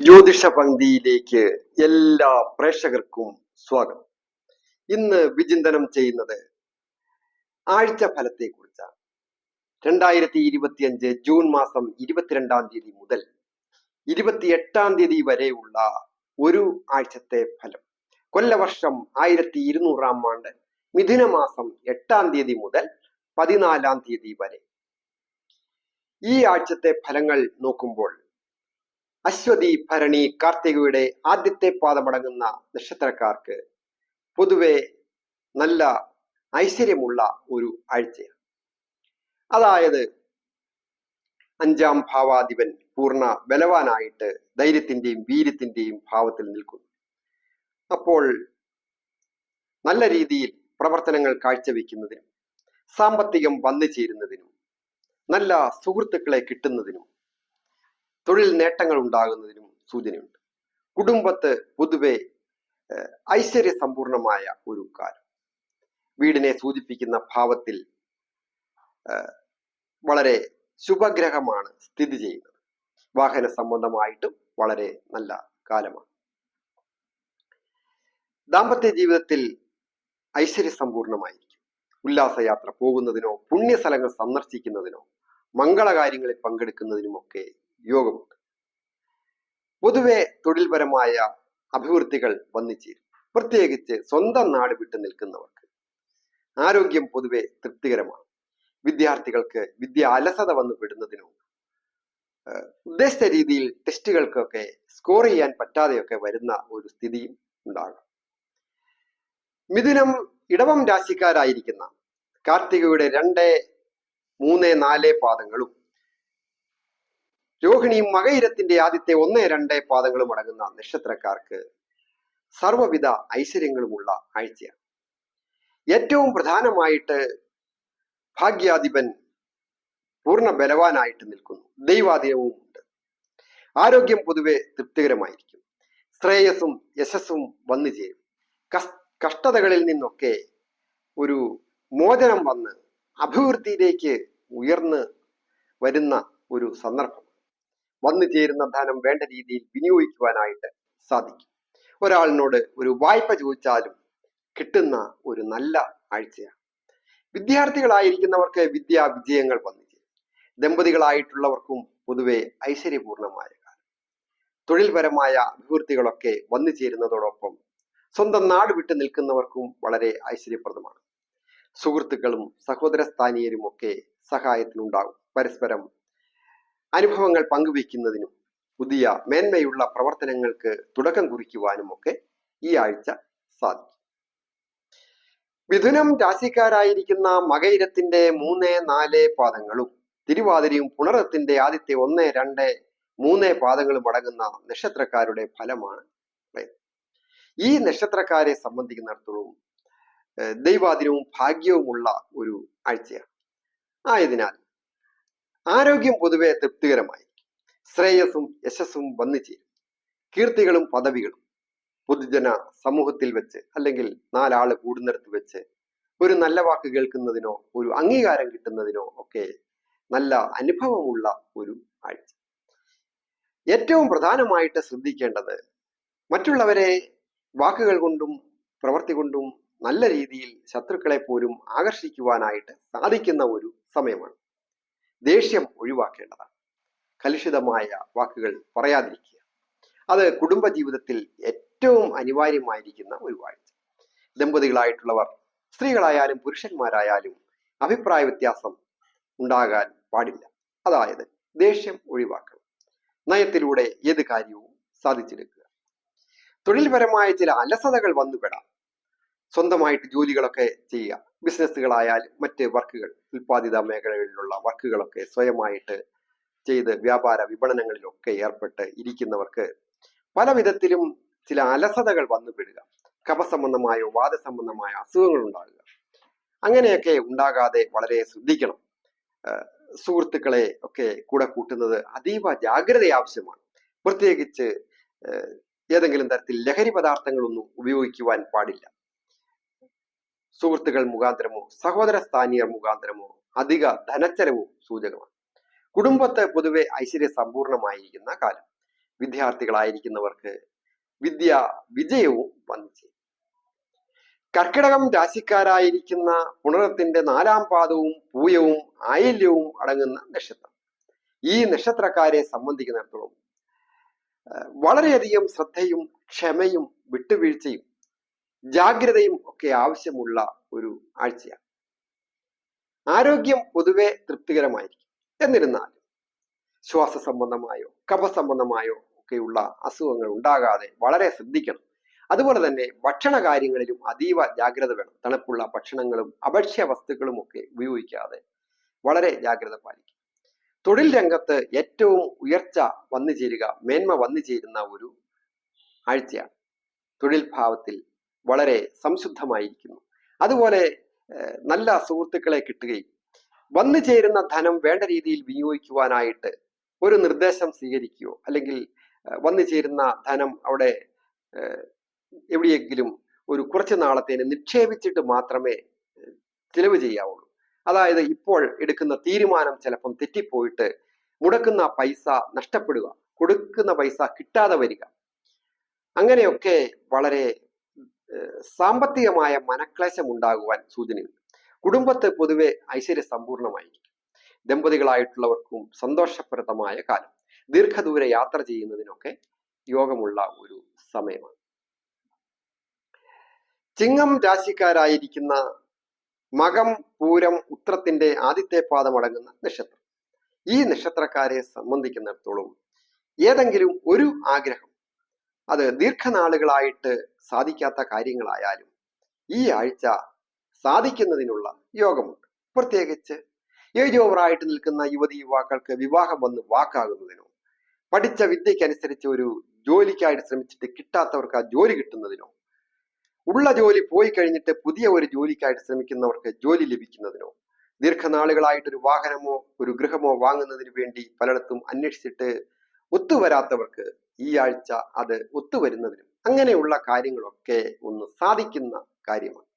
ജ്യോതിഷ പങ്ക്തിയിലേക്ക് എല്ലാ പ്രേക്ഷകർക്കും സ്വാഗതം. ഇന്ന് വിചിന്തനം ചെയ്യുന്നത് ആഴ്ച ഫലത്തെക്കുറിച്ചാണ്. രണ്ടായിരത്തി ഇരുപത്തിയഞ്ച് ജൂൺ മാസം ഇരുപത്തിരണ്ടാം തീയതി മുതൽ ഇരുപത്തിയെട്ടാം തീയതി വരെയുള്ള ഒരു ആഴ്ചത്തെ ഫലം. കൊല്ലവർഷം ആയിരത്തി ഇരുന്നൂറാം ആണ്ട് മിഥുന മാസം എട്ടാം തീയതി മുതൽ പതിനാലാം തീയതി വരെ. ഈ ആഴ്ചത്തെ ഫലങ്ങൾ നോക്കുമ്പോൾ അശ്വതി ഭരണി കാർത്തികയുടെ ആദ്യത്തെ പാദമടങ്ങുന്ന നക്ഷത്രക്കാർക്ക് പൊതുവെ നല്ല ഐശ്വര്യമുള്ള ഒരു ആഴ്ചയാണ്. അതായത് അഞ്ചാം ഭാവാധിപൻ പൂർണ ബലവാനായിട്ട് ധൈര്യത്തിന്റെയും വീര്യത്തിന്റെയും ഭാവത്തിൽ നിൽക്കുന്നു. അപ്പോൾ നല്ല രീതിയിൽ പ്രവർത്തനങ്ങൾ കാഴ്ചവെക്കുന്നതിനും സാമ്പത്തികം വന്നു ചേരുന്നതിനും നല്ല സുഹൃത്തുക്കളെ കിട്ടുന്നതിനും തൊഴിൽ നേട്ടങ്ങൾ ഉണ്ടാകുന്നതിനും സൂചനയുണ്ട്. കുടുംബത്ത് പൊതുവെ ഏഹ്, ഐശ്വര്യ സമ്പൂർണമായ ഒരു കാലം. വീടിനെ സൂചിപ്പിക്കുന്ന ഭാവത്തിൽ വളരെ ശുഭഗ്രഹമാണ് സ്ഥിതി ചെയ്യുന്നത്. വാഹന സംബന്ധമായിട്ടും വളരെ നല്ല കാലമാണ്. ദാമ്പത്യ ജീവിതത്തിൽ ഐശ്വര്യ സമ്പൂർണമായിരിക്കും. ഉല്ലാസയാത്ര പോകുന്നതിനോ പുണ്യസ്ഥലങ്ങൾ സന്ദർശിക്കുന്നതിനോ മംഗളകാര്യങ്ങളിൽ പങ്കെടുക്കുന്നതിനുമൊക്കെ യോഗമുണ്ട്. പൊതുവെ തൊഴിൽപരമായ അഭിവൃദ്ധികൾ വന്നിച്ചേരും. പ്രത്യേകിച്ച് സ്വന്തം നാട് വിട്ടു നിൽക്കുന്നവർക്ക്. ആരോഗ്യം പൊതുവെ തൃപ്തികരമാണ്. വിദ്യാർത്ഥികൾക്ക് വിദ്യ അലസത വന്നു വിടുന്നതിനും ഉദ്ദേശിച്ച രീതിയിൽ ടെസ്റ്റുകൾക്കൊക്കെ സ്കോർ ചെയ്യാൻ പറ്റാതെയൊക്കെ വരുന്ന ഒരു സ്ഥിതിയും ഉണ്ടാകും. മിഥുനം ഇടവം രാശിക്കാരായിരിക്കുന്ന കാർത്തികയുടെ രണ്ട് മൂന്ന് നാല് പാദങ്ങളും രോഹിണിയും മകയിരത്തിന്റെ ആദ്യത്തെ ഒന്ന് രണ്ട് പാദങ്ങളും അടങ്ങുന്ന നക്ഷത്രക്കാർക്ക് സർവവിധ ഐശ്വര്യങ്ങളുമുള്ള ആഴ്ചയാണ്. ഏറ്റവും പ്രധാനമായിട്ട് ഭാഗ്യാധിപൻ പൂർണ ബലവാനായിട്ട് നിൽക്കുന്നു. ദൈവാധീനവും ഉണ്ട്. ആരോഗ്യം പൊതുവെ തൃപ്തികരമായിരിക്കും. ശ്രേയസ്സും യശസ്സും വന്നു ചേരും. കഷ്ടതകളിൽ നിന്നൊക്കെ ഒരു മോചനം വന്ന് അഭിവൃദ്ധിയിലേക്ക് ഉയർന്ന് വരുന്ന ഒരു സന്ദർഭം. വന്നു ചേരുന്ന ധനം വേണ്ട രീതിയിൽ വിനിയോഗിക്കുവാനായിട്ട് സാധിക്കും. ഒരാളിനോട് ഒരു വായ്പ ചോദിച്ചാലും കിട്ടുന്ന ഒരു നല്ല ആഴ്ചയാണ്. വിദ്യാർത്ഥികളായിരിക്കുന്നവർക്ക് വിദ്യാ വിജയങ്ങൾ വന്നു ചേരും. ദമ്പതികളായിട്ടുള്ളവർക്കും പൊതുവെ ഐശ്വര്യപൂർണമായ കാലം. തൊഴിൽപരമായ അഭിവൃദ്ധികളൊക്കെ വന്നു ചേരുന്നതോടൊപ്പം സ്വന്തം നാട് വിട്ടു നിൽക്കുന്നവർക്കും വളരെ ഐശ്വര്യപ്രദമാണ്. സുഹൃത്തുക്കളും സഹോദര സ്ഥാനീയരും ഒക്കെ സഹായത്തിനുണ്ടാകും. പരസ്പരം അനുഭവങ്ങൾ പങ്കുവയ്ക്കുന്നതിനും പുതിയ മേന്മയുള്ള പ്രവർത്തനങ്ങൾക്ക് തുടക്കം കുറിക്കുവാനും ഒക്കെ ഈ ആഴ്ച സാധിക്കും മിഥുനം രാശിക്കാരായിരിക്കുന്ന മകയിരത്തിന്റെ മൂന്ന് നാല് പാദങ്ങളും തിരുവാതിരയും പുണറത്തിന്റെ ആദ്യത്തെ ഒന്ന് രണ്ട് മൂന്ന് പാദങ്ങളും അടങ്ങുന്ന നക്ഷത്രക്കാരുടെ ഫലമാണ്. ഈ നക്ഷത്രക്കാരെ സംബന്ധിക്കുന്നിടത്തോളം ദൈവാതിരവും ഭാഗ്യവുമുള്ള ഒരു ആഴ്ചയാണ് ആയതിനാൽ ആരോഗ്യം പൊതുവെ തൃപ്തികരമായി. ശ്രേയസ്സും യശസ്സും വന്നു ചേരും. കീർത്തികളും പദവികളും പൊതുജന സമൂഹത്തിൽ വെച്ച് അല്ലെങ്കിൽ നാലാൾ കൂടുന്നിടത്ത് വെച്ച് ഒരു നല്ല വാക്ക് കേൾക്കുന്നതിനോ ഒരു അംഗീകാരം കിട്ടുന്നതിനോ ഒക്കെ നല്ല അനുഭവമുള്ള ഒരു ആഴ്ച. ഏറ്റവും പ്രധാനമായിട്ട് ശ്രദ്ധിക്കേണ്ടത് മറ്റുള്ളവരെ വാക്കുകൾ കൊണ്ടും പ്രവൃത്തി കൊണ്ടും നല്ല രീതിയിൽ ശത്രുക്കളെ പോലും ആകർഷിക്കുവാനായിട്ട് സാധിക്കുന്ന ഒരു സമയമാണ്. ദേഷ്യം ഒഴിവാക്കേണ്ടതാണ്. കലുഷിതമായ വാക്കുകൾ പറയാതിരിക്കുക. അത് കുടുംബ ജീവിതത്തിൽ ഏറ്റവും അനിവാര്യമായിരിക്കുന്ന ഒരു വാഴ്ച. ദമ്പതികളായിട്ടുള്ളവർ സ്ത്രീകളായാലും പുരുഷന്മാരായാലും അഭിപ്രായ വ്യത്യാസം ഉണ്ടാകാൻ പാടില്ല. അതായത് ദേഷ്യം ഒഴിവാക്കണം. നയത്തിലൂടെ ഏത് കാര്യവും സാധിച്ചെടുക്കുക. തൊഴിൽപരമായ ചില അലസതകൾ വന്നുപെടാം. സ്വന്തമായിട്ട് ജോലികളൊക്കെ ചെയ്യുക. ബിസിനസ്സുകളായാലും മറ്റ് വർക്കുകൾ ഉൽപ്പാദിത മേഖലകളിലുള്ള വർക്കുകളൊക്കെ സ്വയമായിട്ട് ചെയ്ത് വ്യാപാര വിപണനങ്ങളിലൊക്കെ ഏർപ്പെട്ട് ഇരിക്കുന്നവർക്ക് പല വിധത്തിലും ചില അലസതകൾ വന്നുപെടുക. കഫസംബന്ധമായോ വാദസംബന്ധമായ അസുഖങ്ങൾ ഉണ്ടാകുക. അങ്ങനെയൊക്കെ ഉണ്ടാകാതെ വളരെ ശ്രദ്ധിക്കണം. സുഹൃത്തുക്കളെ ഒക്കെ കൂടെ കൂട്ടുന്നത് അതീവ ജാഗ്രത ആവശ്യമാണ്. പ്രത്യേകിച്ച് ഏതെങ്കിലും തരത്തിൽ ലഹരി പദാർത്ഥങ്ങളൊന്നും ഉപയോഗിക്കുവാൻ പാടില്ല. സുഹൃത്തുക്കൾ മുഖാന്തരമോ സഹോദര സ്ഥാനീയർ മുഖാന്തരമോ അധിക ധനച്ചരവും സൂചകമാണ്. കുടുംബത്തെ പൊതുവെ ഐശ്വര്യ സമ്പൂർണമായിരിക്കുന്ന കാലം. വിദ്യാർത്ഥികളായിരിക്കുന്നവർക്ക് വിദ്യ വിജയവും വന്നു ചേരും കർക്കിടകം രാശിക്കാരായിരിക്കുന്ന പുണരത്തിന്റെ നാലാം പാദവും പൂയവും ആയില്യവും അടങ്ങുന്ന നക്ഷത്രം. ഈ നക്ഷത്രക്കാരെ സംബന്ധിക്കുന്നിടത്തോളം വളരെയധികം ശ്രദ്ധയും ക്ഷമയും വിട്ടുവീഴ്ചയും ജാഗ്രതയും ഒക്കെ ആവശ്യമുള്ള ഒരു ആഴ്ചയാണ്. ആരോഗ്യം പൊതുവെ തൃപ്തികരമായിരിക്കും. എന്നിരുന്നാലും ശ്വാസ സംബന്ധമായോ കഫ സംബന്ധമായോ ഒക്കെയുള്ള അസുഖങ്ങൾ ഉണ്ടാകാതെ വളരെ ശ്രദ്ധിക്കണം. അതുപോലെ തന്നെ ഭക്ഷണ കാര്യങ്ങളിലും അതീവ ജാഗ്രത വേണം. തണുപ്പുള്ള ഭക്ഷണങ്ങളും അഭക്ഷ്യ വസ്തുക്കളും ഒക്കെ ഉപയോഗിക്കാതെ വളരെ ജാഗ്രത പാലിക്കും തൊഴിൽ രംഗത്ത് ഏറ്റവും ഉയർച്ച വന്നു ചേരുക മേന്മ വന്നു ചേരുന്ന ഒരു ആഴ്ചയാണ്. തൊഴിൽ ഭാവത്തിൽ വളരെ സംശുദ്ധമായിരിക്കുന്നു. അതുപോലെ നല്ല സുഹൃത്തുക്കളെ കിട്ടുകയും വന്നു ചേരുന്ന ധനം വേണ്ട രീതിയിൽ വിനിയോഗിക്കുവാനായിട്ട് ഒരു നിർദ്ദേശം സ്വീകരിക്കുകയോ അല്ലെങ്കിൽ വന്നു ചേരുന്ന ധനം അവിടെ എവിടെയെങ്കിലും ഒരു കുറച്ച് നാളത്തേന് നിക്ഷേപിച്ചിട്ട് മാത്രമേ ചിലവ് ചെയ്യാവുള്ളൂ. അതായത് ഇപ്പോൾ എടുക്കുന്ന തീരുമാനം ചിലപ്പം തെറ്റിപ്പോയിട്ട് മുടക്കുന്ന പൈസ നഷ്ടപ്പെടുക കൊടുക്കുന്ന പൈസ കിട്ടാതെ വരിക. അങ്ങനെയൊക്കെ വളരെ സാമ്പത്തികമായ മനക്ലേശം ഉണ്ടാകുവാൻ സൂചനയുണ്ട്. കുടുംബത്തെ പൊതുവെ ഐശ്വര്യ സമ്പൂർണമായിരിക്കും ദമ്പതികളായിട്ടുള്ളവർക്കും സന്തോഷപ്രദമായ കാലം. ദീർഘദൂര യാത്ര ചെയ്യുന്നതിനൊക്കെ യോഗമുള്ള ഒരു സമയമാണ്. ചിങ്ങം രാശിക്കാരായിരിക്കുന്ന മകം പൂരം ഉത്രത്തിന്റെ ആദ്യത്തെ പാദമടങ്ങുന്ന നക്ഷത്രം. ഈ നക്ഷത്രക്കാരെ സംബന്ധിക്കുന്നിടത്തോളം ഏതെങ്കിലും ഒരു ആഗ്രഹം അത് ദീർഘനാളുകളായിട്ട് സാധിക്കാത്ത കാര്യങ്ങളായാലും ഈ ആഴ്ച സാധിക്കുന്നതിനുള്ള യോഗമുണ്ട്. പ്രത്യേകിച്ച് ഏജ് ഓവറായിട്ട് നിൽക്കുന്ന യുവതി യുവാക്കൾക്ക് വിവാഹം വന്ന് വാക്കാകുന്നതിനോ പഠിച്ച വിദ്യയ്ക്കനുസരിച്ച് ഒരു ജോലിക്കായിട്ട് ശ്രമിച്ചിട്ട് കിട്ടാത്തവർക്ക് ആ ജോലി കിട്ടുന്നതിനോ ഉള്ള ജോലി പോയി കഴിഞ്ഞിട്ട് പുതിയ ഒരു ജോലിക്കായിട്ട് ശ്രമിക്കുന്നവർക്ക് ജോലി ലഭിക്കുന്നതിനോ ദീർഘനാളുകളായിട്ട് ഒരു വാഹനമോ ഒരു ഗൃഹമോ വാങ്ങുന്നതിന് വേണ്ടി പലയിടത്തും അന്വേഷിച്ചിട്ട് ഒത്തുവരാത്തവർക്ക് ഈ ആഴ്ച അത് ഒത്തുവരുന്നതിനും അങ്ങനെയുള്ള കാര്യങ്ങളൊക്കെ ഒന്ന് സാധിക്കുന്ന കാര്യമാണ്.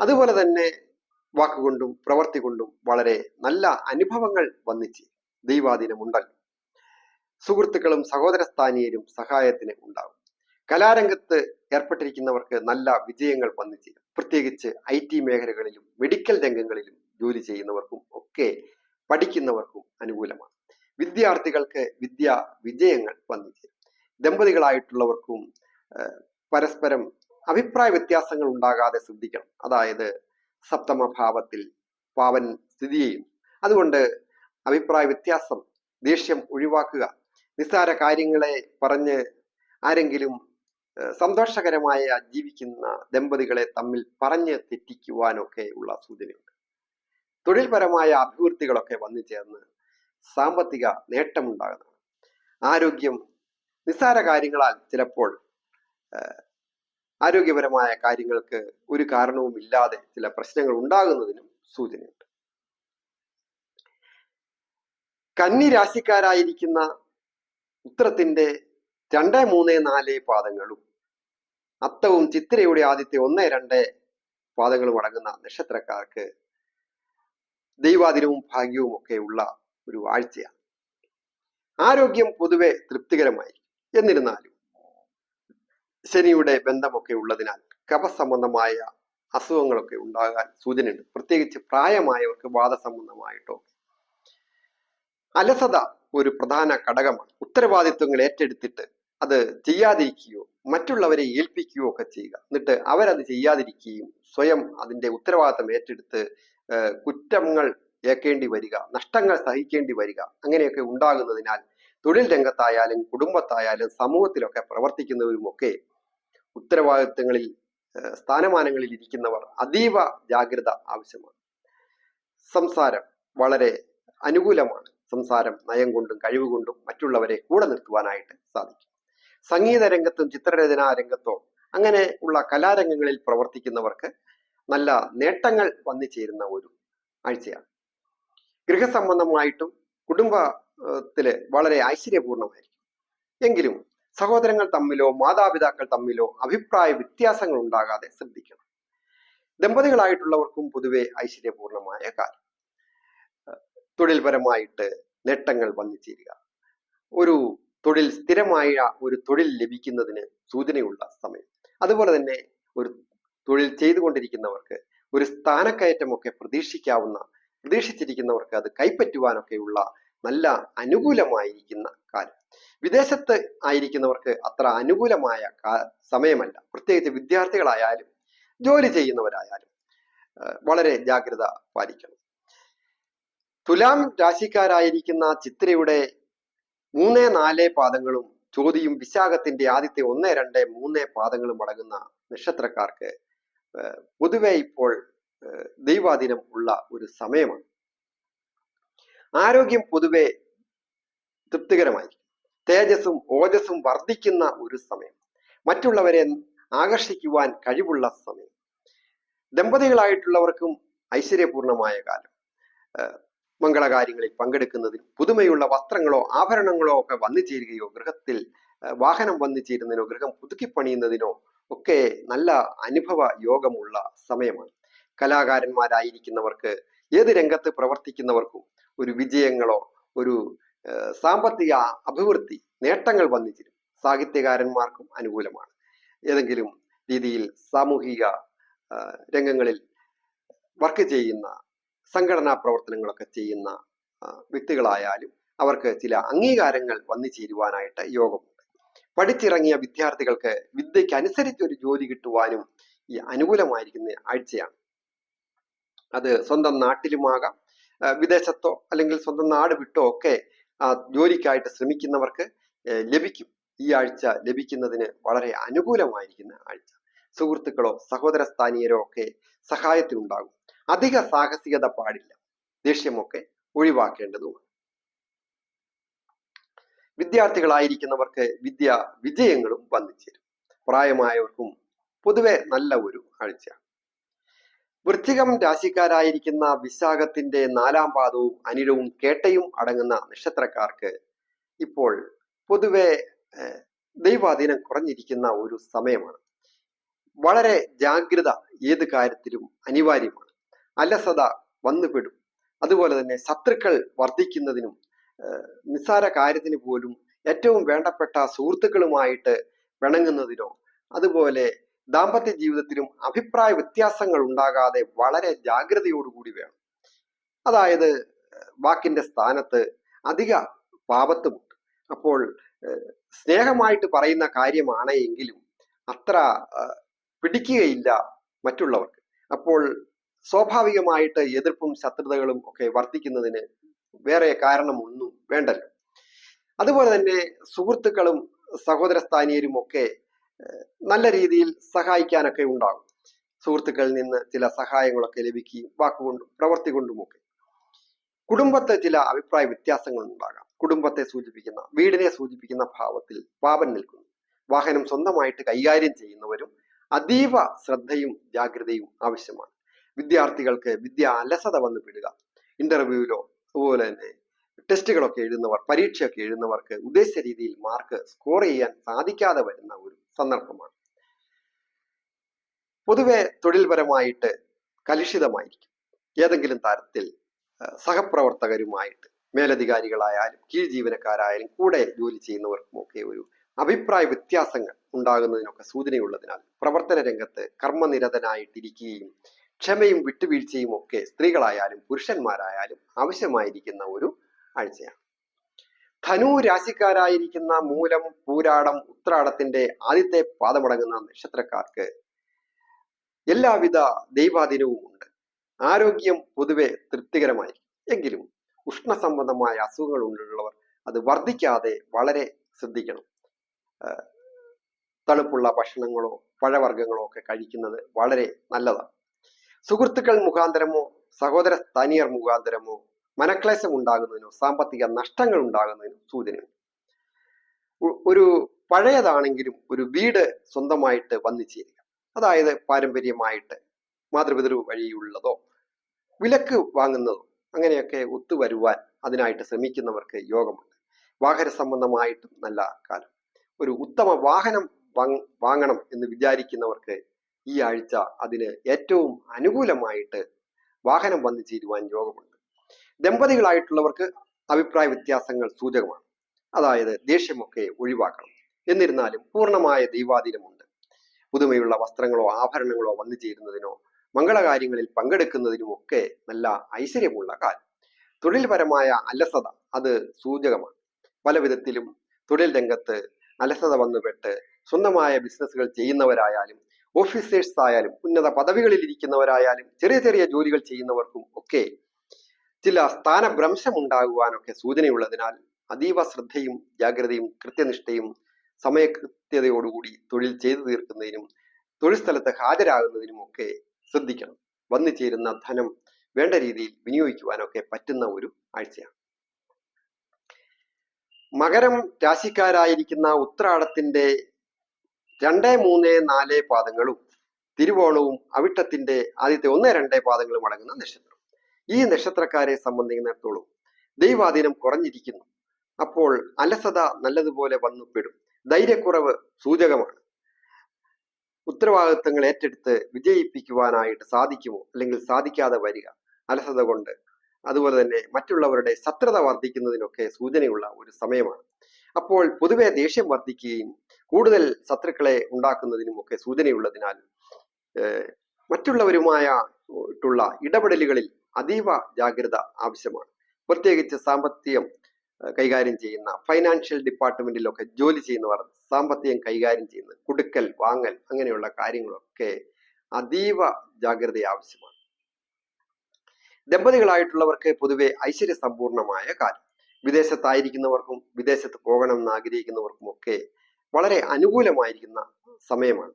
അതുപോലെ തന്നെ വാക്കുകൊണ്ടും പ്രവർത്തി കൊണ്ടും വളരെ നല്ല അനുഭവങ്ങൾ വന്നിച്ച് ദൈവാധീനമുണ്ടല്ലോ സുഹൃത്തുക്കളും സഹോദരസ്ഥാനീയരും സഹായത്തിന് ഉണ്ടാകും കലാരംഗത്ത് ഏർപ്പെട്ടിരിക്കുന്നവർക്ക് നല്ല വിജയങ്ങൾ വന്നിച്ച് പ്രത്യേകിച്ച് ഐ ടി മേഖലകളിലും മെഡിക്കൽ രംഗങ്ങളിലും ജോലി ചെയ്യുന്നവർക്കും ഒക്കെ പഠിക്കുന്നവർക്കും അനുകൂലമാണ്. വിദ്യാർത്ഥികൾക്ക് വിദ്യ വിജയങ്ങൾ വന്നു ദമ്പതികളായിട്ടുള്ളവർക്കും പരസ്പരം അഭിപ്രായ വ്യത്യാസങ്ങൾ ഉണ്ടാകാതെ ശ്രദ്ധിക്കണം. അതായത് സപ്തമ ഭാവത്തിൽ പാവൻ സ്ഥിതി ചെയ്യും അതുകൊണ്ട് അഭിപ്രായ വ്യത്യാസം ദേഷ്യം ഒഴിവാക്കുക നിസ്സാര കാര്യങ്ങളെ പറഞ്ഞ് ആരെങ്കിലും സന്തോഷകരമായ ജീവിക്കുന്ന ദമ്പതികളെ തമ്മിൽ പറഞ്ഞ് തെറ്റിക്കുവാനൊക്കെ ഉള്ള സൂചനയുണ്ട്. തൊഴിൽപരമായ അഭിവൃദ്ധികളൊക്കെ വന്നു ചേർന്ന് സാമ്പത്തിക നേട്ടമുണ്ടാകുന്നതാണ് ആരോഗ്യം നിസ്സാര കാര്യങ്ങളാൽ ചിലപ്പോൾ ആരോഗ്യപരമായ കാര്യങ്ങൾക്ക് ഒരു കാരണവും ഇല്ലാതെ ചില പ്രശ്നങ്ങൾ ഉണ്ടാകുന്നതിനും സൂചനയുണ്ട്. കന്നി രാശിക്കാരായിരിക്കുന്ന ഉത്തരത്തിന്റെ രണ്ട് മൂന്ന് നാല് പാദങ്ങളും അത്തവും ചിത്രയുടെ ആദ്യത്തെ ഒന്ന് രണ്ട് പാദങ്ങളും അടങ്ങുന്ന നക്ഷത്രക്കാർക്ക് ദൈവാദിനവും ഭാഗ്യവും ഒക്കെ ഉള്ള ഒരു ആഴ്ചയാണ് ആരോഗ്യം പൊതുവെ തൃപ്തികരമായി എന്നിരുന്നാലും ശനിയുടെ ബന്ധമൊക്കെ ഉള്ളതിനാൽ കഫസംബന്ധമായ അസുഖങ്ങളൊക്കെ ഉണ്ടാകാൻ സൂചനയുണ്ട്. പ്രത്യേകിച്ച് പ്രായമായവർക്ക് വാദസംബന്ധമായിട്ടോ. അലസത ഒരു പ്രധാന ഘടകമാണ്. ഉത്തരവാദിത്വങ്ങൾ ഏറ്റെടുത്തിട്ട് അത് ചെയ്യാതിരിക്കുകയോ മറ്റുള്ളവരെ ഏൽപ്പിക്കുകയോ ഒക്കെ ചെയ്യുക. എന്നിട്ട് അവരത് ചെയ്യാതിരിക്കുകയും സ്വയം അതിന്റെ ഉത്തരവാദിത്തം ഏറ്റെടുത്ത് കുറ്റങ്ങൾ ഏൽക്കേണ്ടി വരിക നഷ്ടങ്ങൾ സഹിക്കേണ്ടി വരിക അങ്ങനെയൊക്കെ ഉണ്ടാകുന്നതിനാൽ തൊഴിൽ രംഗത്തായാലും കുടുംബത്തായാലും സമൂഹത്തിലൊക്കെ പ്രവർത്തിക്കുന്നവരുമൊക്കെ ഉത്തരവാദിത്തങ്ങളിൽ സ്ഥാനമാനങ്ങളിൽ ഇരിക്കുന്നവർ അതീവ ജാഗ്രത ആവശ്യമാണ്. സംസാരം വളരെ അനുകൂലമാണ്. സംസാരം നയം കൊണ്ടും കഴിവ് കൊണ്ടും മറ്റുള്ളവരെ കൂടെ നിർത്തുവാനായിട്ട് സാധിക്കും. സംഗീത രംഗത്തും ചിത്രരചനാ രംഗത്തോ അങ്ങനെ ഉള്ള കലാരംഗങ്ങളിൽ പ്രവർത്തിക്കുന്നവർക്ക് നല്ല നേട്ടങ്ങൾ വന്നു ചേരുന്ന ഒരു ആഴ്ചയാണ്. ഗൃഹസംബന്ധമായിട്ടും കുടുംബത്തിൽ വളരെ ഐശ്വര്യപൂർണമായിരിക്കും. എങ്കിലും സഹോദരങ്ങൾ തമ്മിലോ മാതാപിതാക്കൾ തമ്മിലോ അഭിപ്രായ വ്യത്യാസങ്ങൾ ഉണ്ടാകാതെ ശ്രദ്ധിക്കണം. ദമ്പതികളായിട്ടുള്ളവർക്കും പൊതുവെ ഐശ്വര്യപൂർണമായ കാലം തൊഴിൽപരമായിട്ട് നേട്ടങ്ങൾ വന്നു ചേരുക. ഒരു തൊഴിൽ സ്ഥിരമായ ഒരു തൊഴിൽ ലഭിക്കുന്നതിന് സൂചനയുള്ള സമയം. അതുപോലെ തന്നെ ഒരു തൊഴിൽ ചെയ്തുകൊണ്ടിരിക്കുന്നവർക്ക് ഒരു സ്ഥാനക്കയറ്റമൊക്കെ പ്രതീക്ഷിക്കാവുന്ന പ്രതീക്ഷിച്ചിരിക്കുന്നവർക്ക് അത് കൈപ്പറ്റുവാനൊക്കെയുള്ള നല്ല അനുകൂലമായിരിക്കുന്ന കാലം. വിദേശത്ത് ആയിരിക്കുന്നവർക്ക് അത്ര അനുകൂലമായ സമയമല്ല. പ്രത്യേകിച്ച് വിദ്യാർത്ഥികളായാലും ജോലി ചെയ്യുന്നവരായാലും വളരെ ജാഗ്രത പാലിക്കണം. തുലാം രാശിക്കാരായിരിക്കുന്ന ചിത്രയുടെ മൂന്ന് നാല് പാദങ്ങളും ചോതിയും വിശാഖത്തിന്റെ ആദ്യത്തെ ഒന്ന് രണ്ട് മൂന്ന് പാദങ്ങളും അടങ്ങുന്ന നക്ഷത്രക്കാർക്ക് പൊതുവെ ഇപ്പോൾ ദൈവാധീനം ഉള്ള ഒരു സമയമാണ്. ആരോഗ്യം പൊതുവെ തൃപ്തികരമായി തേജസ്സും ഓജസ്സും വർദ്ധിക്കുന്ന ഒരു സമയം. മറ്റുള്ളവരെ ആകർഷിക്കുവാൻ കഴിവുള്ള സമയം. ദമ്പതികളായിട്ടുള്ളവർക്കും ഐശ്വര്യപൂർണമായ കാലം. മംഗളകാര്യങ്ങളിൽ പങ്കെടുക്കുന്നതിനും പുതുമയുള്ള വസ്ത്രങ്ങളോ ആഭരണങ്ങളോ ഒക്കെ വന്നു ചേരുകയോ ഗൃഹത്തിൽ വാഹനം വന്നു ചേരുന്നതിനോ ഗൃഹം പുതുക്കിപ്പണിയുന്നതിനോ ഒക്കെ നല്ല അനുഭവ യോഗമുള്ള സമയമാണ്. കലാകാരന്മാരായിരിക്കുന്നവർക്ക് ഏത് രംഗത്ത് പ്രവർത്തിക്കുന്നവർക്കും ഒരു വിജയങ്ങളോ ഒരു സാമ്പത്തിക അഭിവൃദ്ധി നേട്ടങ്ങൾ വന്നിച്ചിരും. സാഹിത്യകാരന്മാർക്കും അനുകൂലമാണ്. ഏതെങ്കിലും രീതിയിൽ സാമൂഹിക രംഗങ്ങളിൽ വർക്ക് ചെയ്യുന്ന സംഘടനാ പ്രവർത്തനങ്ങളൊക്കെ ചെയ്യുന്ന വ്യക്തികളായാലും അവർക്ക് ചില അംഗീകാരങ്ങൾ വന്നു ചേരുവാനായിട്ട് യോഗമുണ്ട് പഠിച്ചിറങ്ങിയ വിദ്യാർത്ഥികൾക്ക് വിദ്യയ്ക്ക് അനുസരിച്ച് ഒരു ജോലി കിട്ടുവാനും ഈ അനുകൂലമായിരിക്കുന്ന ആഴ്ചയാണ് അത് സ്വന്തം നാട്ടിലുമാകാം. വിദേശത്തോ അല്ലെങ്കിൽ സ്വന്തം നാട് വിട്ടോ ഒക്കെ ജോലിക്കായിട്ട് ശ്രമിക്കുന്നവർക്ക് ലഭിക്കും. ഈ ആഴ്ച ലഭിക്കുന്നതിന് വളരെ അനുകൂലമായിരിക്കുന്ന ആഴ്ച. സുഹൃത്തുക്കളോ സഹോദര സ്ഥാനീയരോ ഒക്കെ സഹായത്തിനുണ്ടാകും. അധിക സാഹസികത പാടില്ല. ദേഷ്യമൊക്കെ ഒഴിവാക്കേണ്ടതുമാണ്. വിദ്യാർത്ഥികളായിരിക്കുന്നവർക്ക് വിദ്യ വിജയങ്ങളും വന്നു ചേരും. പ്രായമായവർക്കും പൊതുവെ നല്ല ഒരു ആഴ്ചയാണ്. വൃശ്ചികം രാശിക്കാരായിരിക്കുന്ന വിശാഖത്തിന്റെ നാലാം പാദവും അനിരവും കേട്ടയും അടങ്ങുന്ന നക്ഷത്രക്കാർക്ക് ഇപ്പോൾ പൊതുവെ ദൈവാധീനം കുറഞ്ഞിരിക്കുന്ന ഒരു സമയമാണ്. വളരെ ജാഗ്രത ഏത് കാര്യത്തിലും അനിവാര്യമാണ്. അലസത വന്നുപെടും. അതുപോലെ തന്നെ ശത്രുക്കൾ വർദ്ധിക്കുന്നതിനും നിസ്സാര കാര്യത്തിന് പോലും ഏറ്റവും വേണ്ടപ്പെട്ട സുഹൃത്തുക്കളുമായിട്ട് പിണങ്ങുന്നതിനോ അതുപോലെ ദാമ്പത്യ ജീവിതത്തിലും അഭിപ്രായ വ്യത്യാസങ്ങൾ ഉണ്ടാകാതെ വളരെ ജാഗ്രതയോടുകൂടി വേണം. അതായത് വാക്കിന്റെ സ്ഥാനത്ത് അധിക പാപത്വമുണ്ട് അപ്പോൾ സ്നേഹമായിട്ട് പറയുന്ന കാര്യമാണ് എങ്കിലും അത്ര പിടിക്കുകയില്ല മറ്റുള്ളവർക്ക്. അപ്പോൾ സ്വാഭാവികമായിട്ട് എതിർപ്പും ശത്രുതകളും ഒക്കെ വർദ്ധിക്കുന്നതിന് വേറെ കാരണമൊന്നും വേണ്ടല്ലോ. അതുപോലെ തന്നെ സുഹൃത്തുക്കളും സഹോദര സ്ഥാനീയരും ഒക്കെ നല്ല രീതിയിൽ സഹായിക്കാനൊക്കെ ഉണ്ടാകും. സുഹൃത്തുക്കളിൽ നിന്ന് ചില സഹായങ്ങളൊക്കെ ലഭിക്കുകയും വാക്കുകൊണ്ടും പ്രവൃത്തി കൊണ്ടുമൊക്കെ. കുടുംബത്തെ ചില അഭിപ്രായ വ്യത്യാസങ്ങൾ ഉണ്ടാകാം. കുടുംബത്തെ സൂചിപ്പിക്കുന്ന വീടിനെ സൂചിപ്പിക്കുന്ന ഭാവത്തിൽ പാപൻ നിൽക്കുന്നു. വാഹനം സ്വന്തമായിട്ട് കൈകാര്യം ചെയ്യുന്നവരും അതീവ ശ്രദ്ധയും ജാഗ്രതയും ആവശ്യമാണ്. വിദ്യാർത്ഥികൾക്ക് വിദ്യ അലസത വന്നു പെടുക. ഇന്റർവ്യൂവിലോ അതുപോലെ തന്നെ ടെസ്റ്റുകളൊക്കെ എഴുതുന്നവർ പരീക്ഷയൊക്കെ എഴുതുന്നവർക്ക് ഉദ്ദേശിച്ച രീതിയിൽ മാർക്ക് സ്കോർ ചെയ്യാൻ സാധിക്കാതെ വരുന്ന ഒരു സന്ദർഭമാണ്. പൊതുവെ തൊഴിൽപരമായിട്ട് കലുഷിതമായിരിക്കും. ഏതെങ്കിലും തരത്തിൽ സഹപ്രവർത്തകരുമായിട്ട് മേലധികാരികളായാലും കീഴ് ജീവനക്കാരായാലും കൂടെ ജോലി ചെയ്യുന്നവർക്കുമൊക്കെ ഒരു അഭിപ്രായ വ്യത്യാസങ്ങൾ ഉണ്ടാകുന്നതിനൊക്കെ സൂചനയുള്ളതിനാൽ പ്രവർത്തന രംഗത്ത് കർമ്മനിരതനായിട്ടിരിക്കുകയും ക്ഷമയും വിട്ടുവീഴ്ചയും ഒക്കെ സ്ത്രീകളായാലും പുരുഷന്മാരായാലും ആവശ്യമായിരിക്കുന്ന ഒരു ആഴ്ചയാണ്. ധനു രാശിക്കാരായിരിക്കുന്ന മൂലം പൂരാടം ഉത്രാടത്തിന്റെ ആദ്യത്തെ പാദമടങ്ങുന്ന നക്ഷത്രക്കാർക്ക് എല്ലാവിധ ദൈവാധീനവും ഉണ്ട്. ആരോഗ്യം പൊതുവെ തൃപ്തികരമായി. എങ്കിലും ഉഷ്ണസംബന്ധമായ അസുഖങ്ങൾ ഉള്ളവർ അത് വർദ്ധിക്കാതെ വളരെ ശ്രദ്ധിക്കണം. തണുപ്പുള്ള ഭക്ഷണങ്ങളോ പഴവർഗങ്ങളോ ഒക്കെ കഴിക്കുന്നത് വളരെ നല്ലതാണ്. സുഹൃത്തുക്കൾ മുഖാന്തരമോ സഹോദര സ്ഥാനീയർ മുഖാന്തരമോ മനക്ലേശം ഉണ്ടാകുന്നതിനോ സാമ്പത്തിക നഷ്ടങ്ങൾ ഉണ്ടാകുന്നതിനോ സൂചനയുണ്ട്. ഒരു പഴയതാണെങ്കിലും ഒരു വീട് സ്വന്തമായിട്ട് വന്നു ചേരുക. അതായത് പാരമ്പര്യമായിട്ട് മാതൃപിതൃ വഴിയുള്ളതോ വിലക്ക് വാങ്ങുന്നതോ അങ്ങനെയൊക്കെ ഒത്തുവരുവാൻ അതിനായിട്ട് ശ്രമിക്കുന്നവർക്ക് യോഗമുണ്ട്. വാഹന സംബന്ധമായിട്ടും നല്ല കാലം. ഒരു ഉത്തമ വാഹനം വാങ്ങണം എന്ന് വിചാരിക്കുന്നവർക്ക് ഈ ആഴ്ച അതിന് ഏറ്റവും അനുകൂലമായിട്ട് വാഹനം വന്നു ചേരുവാൻ യോഗമുണ്ട്. ദമ്പതികളായിട്ടുള്ളവർക്ക് അഭിപ്രായ വ്യത്യാസങ്ങൾ സൂചകമാണ്. അതായത് ദേഷ്യമൊക്കെ ഒഴിവാക്കണം. എന്നിരുന്നാലും പൂർണമായ ദൈവാധീനമുണ്ട്. പുതുമയുള്ള വസ്ത്രങ്ങളോ ആഭരണങ്ങളോ വന്നു ചേരുന്നതിനോ മംഗളകാര്യങ്ങളിൽ പങ്കെടുക്കുന്നതിനുമൊക്കെ നല്ല ഐശ്വര്യമുള്ള കാലം. തൊഴിൽപരമായ അലസത അത് സൂചകമാണ്. പല വിധത്തിലും തൊഴിൽ രംഗത്ത് അലസത വന്നുപെട്ട് സ്വന്തമായ ബിസിനസ്സുകൾ ചെയ്യുന്നവരായാലും ഓഫീസേഴ്സ് ആയാലും ഉന്നത പദവികളിൽ ഇരിക്കുന്നവരായാലും ചെറിയ ചെറിയ ജോലികൾ ചെയ്യുന്നവർക്കും ഒക്കെ ചില സ്ഥാനഭ്രംശം ഉണ്ടാകുവാനൊക്കെ സൂചനയുള്ളതിനാൽ അതീവ ശ്രദ്ധയും ജാഗ്രതയും കൃത്യനിഷ്ഠയും സമയകൃത്യതയോടുകൂടി തൊഴിൽ ചെയ്തു തീർക്കുന്നതിനും തൊഴിൽ സ്ഥലത്ത് ഹാജരാകുന്നതിനും ഒക്കെ ശ്രദ്ധിക്കണം. വന്നു ചേരുന്ന ധനം വേണ്ട രീതിയിൽ വിനിയോഗിക്കുവാനൊക്കെ പറ്റുന്ന ഒരു ആഴ്ചയാണ്. മകരം രാശിക്കാരായിരിക്കുന്ന ഉത്രാടത്തിന്റെ രണ്ട് മൂന്ന് നാല് പാദങ്ങളും തിരുവോണവും അവിട്ടത്തിന്റെ ആദ്യത്തെ ഒന്ന് രണ്ട് പാദങ്ങളും അടങ്ങുന്ന നക്ഷത്രം. ഈ നക്ഷത്രക്കാരെ സംബന്ധിക്കുന്നിടത്തോളം ദൈവാധീനം കുറഞ്ഞിരിക്കുന്നു. അപ്പോൾ അലസത നല്ലതുപോലെ വന്നുപെടും. ധൈര്യക്കുറവ് സൂചകമാണ്. ഉത്തരവാദിത്തങ്ങൾ ഏറ്റെടുത്ത് വിജയിപ്പിക്കുവാനായിട്ട് സാധിക്കുമോ? അല്ലെങ്കിൽ സാധിക്കാതെ വരിക. അലസത കൊണ്ട്. അതുപോലെ തന്നെ മറ്റുള്ളവരുടെ ശത്രുത വർദ്ധിക്കുന്നതിനൊക്കെ സൂചനയുള്ള ഒരു സമയമാണ്. അപ്പോൾ പൊതുവെ ദേഷ്യം വർദ്ധിക്കുകയും കൂടുതൽ ശത്രുക്കളെ ഉണ്ടാക്കുന്നതിനും ഒക്കെ സൂചനയുള്ളതിനാൽ മറ്റുള്ളവരുമായിട്ടുള്ള മറ്റുള്ളവരുമായ ഇടപെടലുകളിൽ അതീവ ജാഗ്രത ആവശ്യമാണ്. പ്രത്യേകിച്ച് സാമ്പത്തികം കൈകാര്യം ചെയ്യുന്ന ഫൈനാൻഷ്യൽ ഡിപ്പാർട്ട്മെന്റിലൊക്കെ ജോലി ചെയ്യുന്നവർ സാമ്പത്തികം കൈകാര്യം ചെയ്യുന്ന കൊടുക്കൽ വാങ്ങൽ അങ്ങനെയുള്ള കാര്യങ്ങളൊക്കെ അതീവ ജാഗ്രത ആവശ്യമാണ്. ദമ്പതികളായിട്ടുള്ളവർക്ക് പൊതുവെ ഐശ്വര്യ സമ്പൂർണമായ കാലം വിദേശത്തായിരിക്കുന്നവർക്കും വിദേശത്ത് പോകണമെന്ന് ആഗ്രഹിക്കുന്നവർക്കും ഒക്കെ വളരെ അനുകൂലമായിരിക്കുന്ന സമയമാണ്.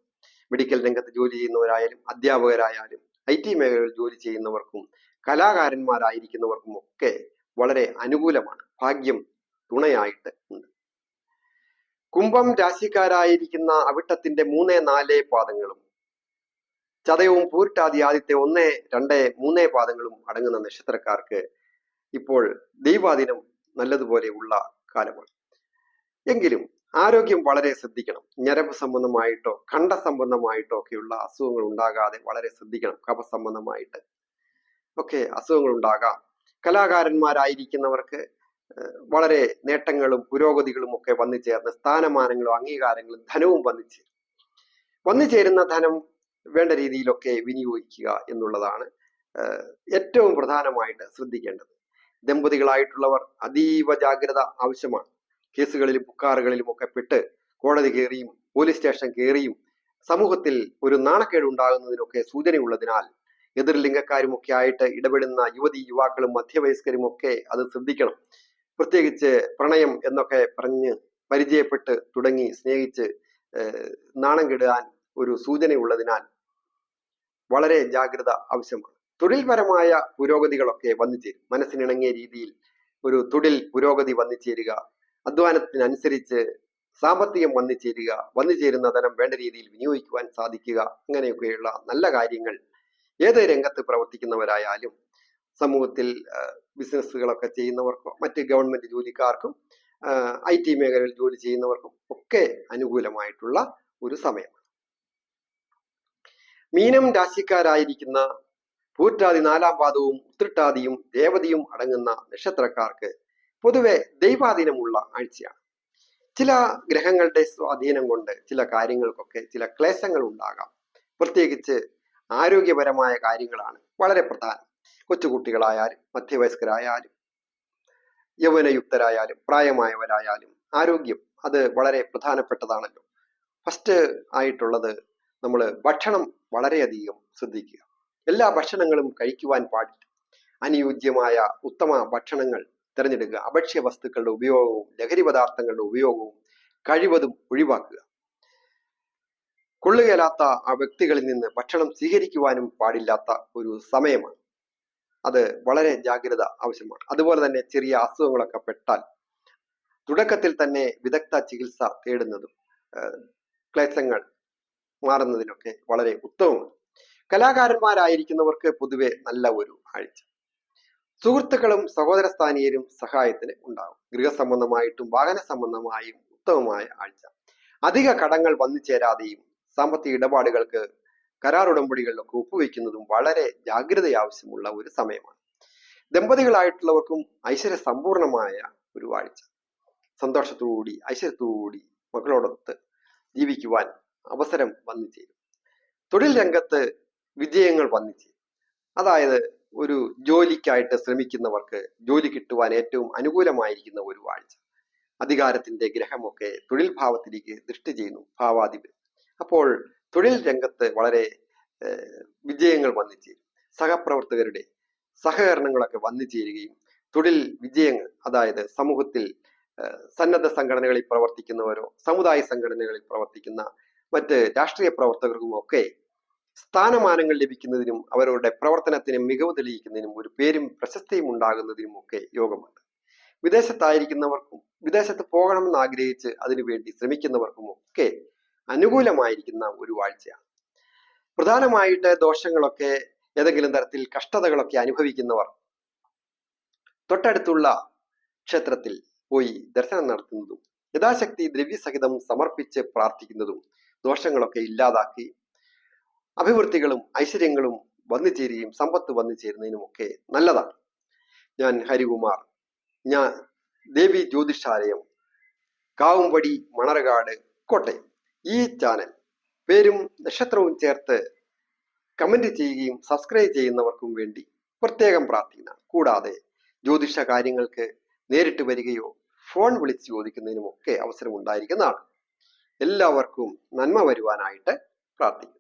മെഡിക്കൽ രംഗത്ത് ജോലി ചെയ്യുന്നവരായാലും അധ്യാപകരായാലും ഐ ടി മേഖലയിൽ ജോലി ചെയ്യുന്നവർക്കും കലാകാരന്മാരായിരിക്കുന്നവർക്കും ഒക്കെ വളരെ അനുകൂലമാണ്. ഭാഗ്യം തുണയായിട്ട് ഉണ്ട്. കുംഭം രാശിക്കാരായിരിക്കുന്ന അവിട്ടത്തിന്റെ മൂന്ന് നാല് പാദങ്ങളും ചതയവും പൂരിട്ടാതി ആദ്യത്തെ ഒന്ന് രണ്ട് മൂന്ന് പാദങ്ങളും അടങ്ങുന്ന നക്ഷത്രക്കാർക്ക് ഇപ്പോൾ ദൈവാദിനം നല്ലതുപോലെ ഉള്ള കാലമാണ്. എങ്കിലും ആരോഗ്യം വളരെ ശ്രദ്ധിക്കണം. ഞരമ്പ് സംബന്ധമായിട്ടോ കണ്ട സംബന്ധമായിട്ടോ ഒക്കെയുള്ള അസുഖങ്ങൾ ഉണ്ടാകാതെ വളരെ ശ്രദ്ധിക്കണം. കപ സംബന്ധമായിട്ട്. ഒക്കെ അസുഖങ്ങൾ ഉണ്ടാകാം. കലാകാരന്മാരായിരിക്കുന്നവർക്ക് വളരെ നേട്ടങ്ങളും പുരോഗതികളും ഒക്കെ വന്നു ചേർന്ന് സ്ഥാനമാനങ്ങളും അംഗീകാരങ്ങളും ധനവും വന്നു ചേരും വന്നു ചേരുന്ന ധനം വേണ്ട രീതിയിലൊക്കെ വിനിയോഗിക്കുക എന്നുള്ളതാണ് ഏറ്റവും പ്രധാനമായിട്ട് ശ്രദ്ധിക്കേണ്ടത്. ദമ്പതികളായിട്ടുള്ളവർ അതീവ ജാഗ്രത ആവശ്യമാണ്. കേസുകളിലും പുക്കാറുകളിലും ഒക്കെ പെട്ട് കോടതി കയറിയും പോലീസ് സ്റ്റേഷൻ കയറിയും സമൂഹത്തിൽ ഒരു നാണക്കേട് ഉണ്ടാകുന്നതിനൊക്കെ സൂചനയുള്ളതിനാൽ എതിർലിംഗക്കാരും ഒക്കെ ആയിട്ട് ഇടപെടുന്ന യുവതി യുവാക്കളും മധ്യവയസ്കരും ഒക്കെ അത് ശ്രദ്ധിക്കണം. പ്രത്യേകിച്ച് പ്രണയം എന്നൊക്കെ പറഞ്ഞ് പരിചയപ്പെട്ട് തുടങ്ങി സ്നേഹിച്ച് നാണം കെടുവാൻ ഒരു സൂചനയുള്ളതിനാൽ വളരെ ജാഗ്രത ആവശ്യമാണ്. തൊഴിൽപരമായ പുരോഗതികളൊക്കെ വന്നു ചേരും മനസ്സിനിണങ്ങിയ രീതിയിൽ ഒരു തൊഴിൽ പുരോഗതി വന്നു ചേരുക അധ്വാനത്തിനനുസരിച്ച് സാമ്പത്തികം വന്നു ചേരുക വന്നു ചേരുന്ന ധനം വേണ്ട രീതിയിൽ വിനിയോഗിക്കുവാൻ സാധിക്കുക അങ്ങനെയൊക്കെയുള്ള നല്ല കാര്യങ്ങൾ ഏത് രംഗത്ത് പ്രവർത്തിക്കുന്നവരായാലും സമൂഹത്തിൽ ബിസിനസ്സുകളൊക്കെ ചെയ്യുന്നവർക്കും മറ്റ് ഗവൺമെന്റ് ജോലിക്കാർക്കും ഐ ടി മേഖലയിൽ ജോലി ചെയ്യുന്നവർക്കും ഒക്കെ അനുകൂലമായിട്ടുള്ള ഒരു സമയമാണ് മീനം രാശിക്കാരായിരിക്കുന്ന പൂറ്റാതി നാലാം പാദവും ഉത്രട്ടാതിയും രേവതിയും അടങ്ങുന്ന നക്ഷത്രക്കാർക്ക് പൊതുവെ ദൈവാധീനമുള്ള ആഴ്ചയാണ്. ചില ഗ്രഹങ്ങളുടെ സ്വാധീനം കൊണ്ട് ചില കാര്യങ്ങൾക്കൊക്കെ ചില ക്ലേശങ്ങൾ ഉണ്ടാകാം. പ്രത്യേകിച്ച് ആരോഗ്യപരമായ കാര്യങ്ങളാണ് വളരെ പ്രധാനം. കൊച്ചുകുട്ടികളായാലും മധ്യവയസ്കരായാലും യൗവനയുക്തരായാലും പ്രായമായവരായാലും ആരോഗ്യം അത് വളരെ പ്രധാനപ്പെട്ടതാണല്ലോ. ഫസ്റ്റ് ആയിട്ടുള്ളത് നമ്മൾ ഭക്ഷണം വളരെയധികം ശ്രദ്ധിക്കുക. എല്ലാ ഭക്ഷണങ്ങളും കഴിക്കുവാൻ പാടില്ല. അനുയോജ്യമായ ഉത്തമ ഭക്ഷണങ്ങൾ തിരഞ്ഞെടുക്കുക. അഭക്ഷ്യ വസ്തുക്കളുടെ ഉപയോഗവും ലഹരി പദാർത്ഥങ്ങളുടെ ഉപയോഗവും കഴിവതും ഒഴിവാക്കുക. കൊള്ളുകയില്ലാത്ത ആ വ്യക്തികളിൽ നിന്ന് ഭക്ഷണം സ്വീകരിക്കുവാനും പാടില്ലാത്ത ഒരു സമയമാണ്. അത് വളരെ ജാഗ്രത ആവശ്യമാണ്. അതുപോലെ തന്നെ ചെറിയ അസുഖങ്ങളൊക്കെ പെട്ടാൽ തുടക്കത്തിൽ തന്നെ വിദഗ്ധ ചികിത്സ തേടുന്നതും ക്ലേശങ്ങൾ മാറുന്നതിനൊക്കെ വളരെ ഉത്തമമാണ്. കലാകാരന്മാരായിരിക്കുന്നവർക്ക് പൊതുവെ നല്ല ഒരു ആഴ്ച. സുഹൃത്തുക്കളും സഹോദര സ്ഥാനീയരും സഹായത്തിന് ഉണ്ടാകും. ഗൃഹസംബന്ധമായിട്ടും വാഹന സംബന്ധമായും ഉത്തമമായ ആഴ്ച. അധിക കടങ്ങൾ വന്നു ചേരാതെയും സാമ്പത്തിക ഇടപാടുകൾക്ക് കരാർ ഉടമ്പടികളിലൊക്കെ ഒപ്പുവെക്കുന്നതും വളരെ ജാഗ്രത ആവശ്യമുള്ള ഒരു സമയമാണ്. ദമ്പതികളായിട്ടുള്ളവർക്കും ഐശ്വര്യ സമ്പൂർണമായ ഒരു ആഴ്ച. സന്തോഷത്തോടുകൂടി ഐശ്വര്യത്തോടുകൂടി മക്കളോടൊത്ത് ജീവിക്കുവാൻ അവസരം വന്നു ചേരും. തൊഴിൽ രംഗത്ത് വിജയങ്ങൾ വന്നു ചേരും. അതായത് ഒരു ജോലിക്കായിട്ട് ശ്രമിക്കുന്നവർക്ക് ജോലി കിട്ടുവാൻ ഏറ്റവും അനുകൂലമായിരിക്കുന്ന ഒരു ആഴ്ച അധികാരത്തിന്റെ ഗ്രഹമൊക്കെ തൊഴിൽ ഭാവത്തിലേക്ക് ദൃഷ്ടി ചെയ്യുന്നു ഭാവാധിപൻ. അപ്പോൾ തൊഴിൽ രംഗത്ത് വളരെ വിജയങ്ങൾ വന്നു ചേരും സഹപ്രവർത്തകരുടെ സഹകരണങ്ങളൊക്കെ വന്നു ചേരുകയും തൊഴിൽ വിജയങ്ങൾ അതായത് സമൂഹത്തിൽ സന്നദ്ധ സംഘടനകളിൽ പ്രവർത്തിക്കുന്നവരോ സമുദായ സംഘടനകളിൽ പ്രവർത്തിക്കുന്ന മറ്റ് രാഷ്ട്രീയ പ്രവർത്തകർക്കും ഒക്കെ സ്ഥാനമാനങ്ങൾ ലഭിക്കുന്നതിനും അവരുടെ പ്രവർത്തനത്തിന് മികവ് തെളിയിക്കുന്നതിനും ഒരു പേരും പ്രശസ്തിയും ഉണ്ടാകുന്നതിനും ഒക്കെ യോഗമുണ്ട്. വിദേശത്തായിരിക്കുന്നവർക്കും വിദേശത്ത് പോകണമെന്ന് ആഗ്രഹിച്ച് അതിനുവേണ്ടി ശ്രമിക്കുന്നവർക്കും ഒക്കെ അനുകൂലമായിരിക്കുന്ന ഒരു വാഴ്ചയാണ്. പ്രധാനമായിട്ട് ദോഷങ്ങളൊക്കെ ഏതെങ്കിലും തരത്തിൽ കഷ്ടതകളൊക്കെ അനുഭവിക്കുന്നവർ തൊട്ടടുത്തുള്ള ക്ഷേത്രത്തിൽ പോയി ദർശനം നടത്തുന്നതും യഥാശക്തി ദ്രവ്യസഹിതം സമർപ്പിച്ച് പ്രാർത്ഥിക്കുന്നതും ദോഷങ്ങളൊക്കെ ഇല്ലാതാക്കി അഭിവൃദ്ധികളും ഐശ്വര്യങ്ങളും വന്നു ചേരുകയും സമ്പത്ത് വന്നു ചേരുന്നതിനുമൊക്കെ നല്ലതാണ്. ഞാൻ ഹരികുമാർ ഞാൻ ദേവി ജ്യോതിഷാലയം കാവുംപടി മണർകാട് കോട്ടയം. ഈ ചാനൽ പേരും നക്ഷത്രവും ചേർത്ത് കമന്റ് ചെയ്യുകയും സബ്സ്ക്രൈബ് ചെയ്യുന്നവർക്കും വേണ്ടി പ്രത്യേകം പ്രാർത്ഥിക്കുന്നതാണ് കൂടാതെ ജ്യോതിഷ കാര്യങ്ങൾക്ക് നേരിട്ട് വരികയോ ഫോൺ വിളിച്ച് ചോദിക്കുന്നതിനുമൊക്കെ അവസരം ഉണ്ടായിരിക്കുന്നതാണ് എല്ലാവർക്കും നന്മ വരുവാനായിട്ട് പ്രാർത്ഥിക്കുന്നു.